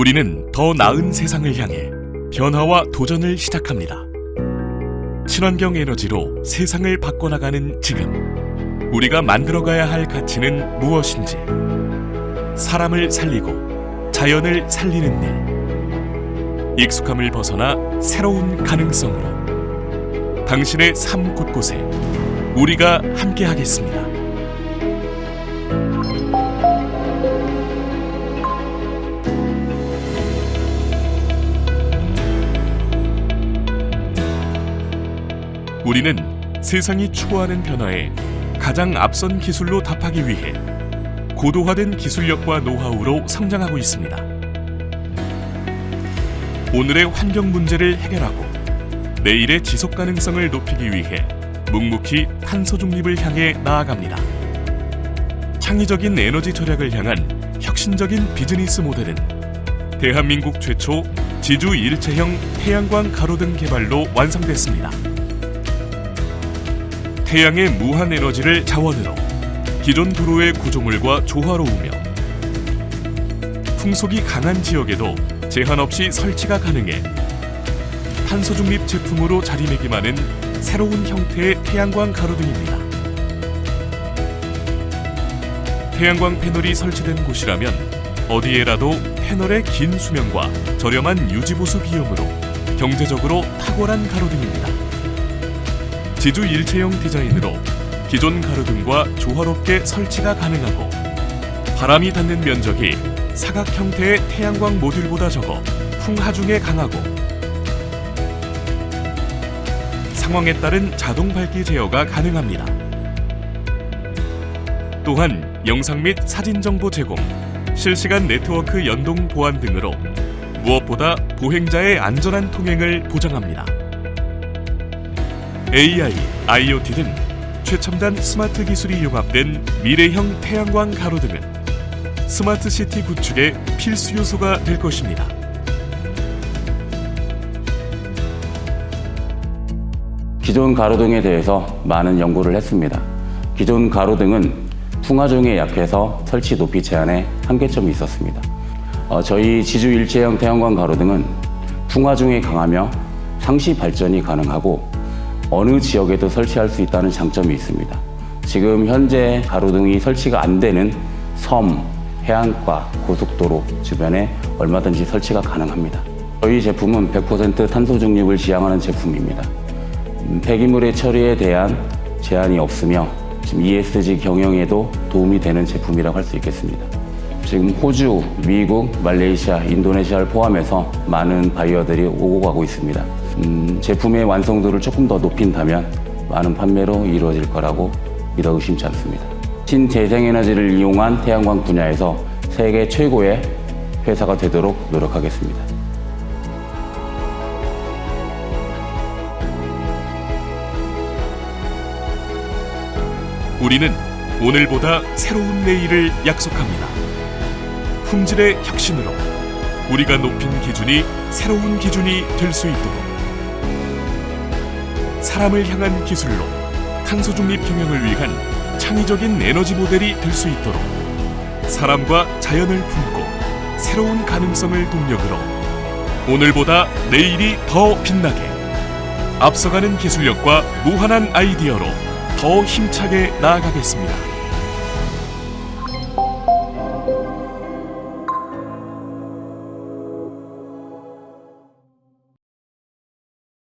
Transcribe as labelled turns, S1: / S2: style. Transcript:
S1: 우리는 더 나은 세상을 향해 변화와 도전을 시작합니다. 친환경 에너지로 세상을 바꿔나가는 지금 우리가 만들어가야 할 가치는 무엇인지 사람을 살리고 자연을 살리는 일 익숙함을 벗어나 새로운 가능성으로 당신의 삶 곳곳에 우리가 함께하겠습니다. 우리는 세상이 추구하는 변화에 가장 앞선 기술로 답하기 위해 고도화된 기술력과 노하우로 성장하고 있습니다. 오늘의 환경 문제를 해결하고 내일의 지속 가능성을 높이기 위해 묵묵히 탄소 중립을 향해 나아갑니다. 창의적인 에너지 절약을 향한 혁신적인 비즈니스 모델은 대한민국 최초 지주 일체형 태양광 가로등 개발로 완성됐습니다. 태양의 무한 에너지를 자원으로 기존 도로의 구조물과 조화로우며 풍속이 강한 지역에도 제한 없이 설치가 가능해 탄소 중립 제품으로 자리매김하는 새로운 형태의 태양광 가로등입니다. 태양광 패널이 설치된 곳이라면 어디에라도 패널의 긴 수명과 저렴한 유지보수 비용으로 경제적으로 탁월한 가로등입니다. 지주 일체형 디자인으로 기존 가로등과 조화롭게 설치가 가능하고 바람이 닿는 면적이 사각 형태의 태양광 모듈보다 적어 풍하중에 강하고 상황에 따른 자동 밝기 제어가 가능합니다. 또한 영상 및 사진 정보 제공, 실시간 네트워크 연동 보안 등으로 무엇보다 보행자의 안전한 통행을 보장합니다. AI, IoT 등 최첨단 스마트 기술이 융합된 미래형 태양광 가로 등은 스마트 시티 구축의 필수 요소가 될 것입니다.
S2: 기존 가로등에 대해서 많은 연구를 했습니다. 기존 가로등은 풍화종에 약해서 설치 높이 제한에 한계점이 있었습니다. 어, 저희 지주 일체형 태양광 가로등은 풍화종에 강하며 상시 발전이 가능하고 어느 지역에도 설치할 수 있다는 장점이 있습니다. 지금 현재 가로등이 설치가 안 되는 섬, 해안가, 고속도로 주변에 얼마든지 설치가 가능합니다. 저희 제품은 100% 탄소 중립을 지향하는 제품입니다. 음, 폐기물의 처리에 대한 제한이 없으며 지금 ESG 경영에도 도움이 되는 제품이라고 할 수 있겠습니다. 지금 호주, 미국, 말레이시아, 인도네시아를 포함해서 많은 바이어들이 오고 가고 있습니다. 음, 제품의 완성도를 조금 더 높인다면 많은 판매로 이루어질 거라고 믿어 의심치 않습니다. 신재생에너지를 이용한 태양광 분야에서 세계 최고의 회사가 되도록 노력하겠습니다.
S1: 우리는 오늘보다 새로운 내일을 약속합니다. 품질의 혁신으로 우리가 높인 기준이 새로운 기준이 될 수 있도록 사람을 향한 기술로 탄소 중립 경영을 위한 창의적인 에너지 모델이 될 수 있도록 사람과 자연을 품고 새로운 가능성을 동력으로 오늘보다 내일이 더 빛나게 앞서가는 기술력과 무한한 아이디어로 더 힘차게 나아가겠습니다.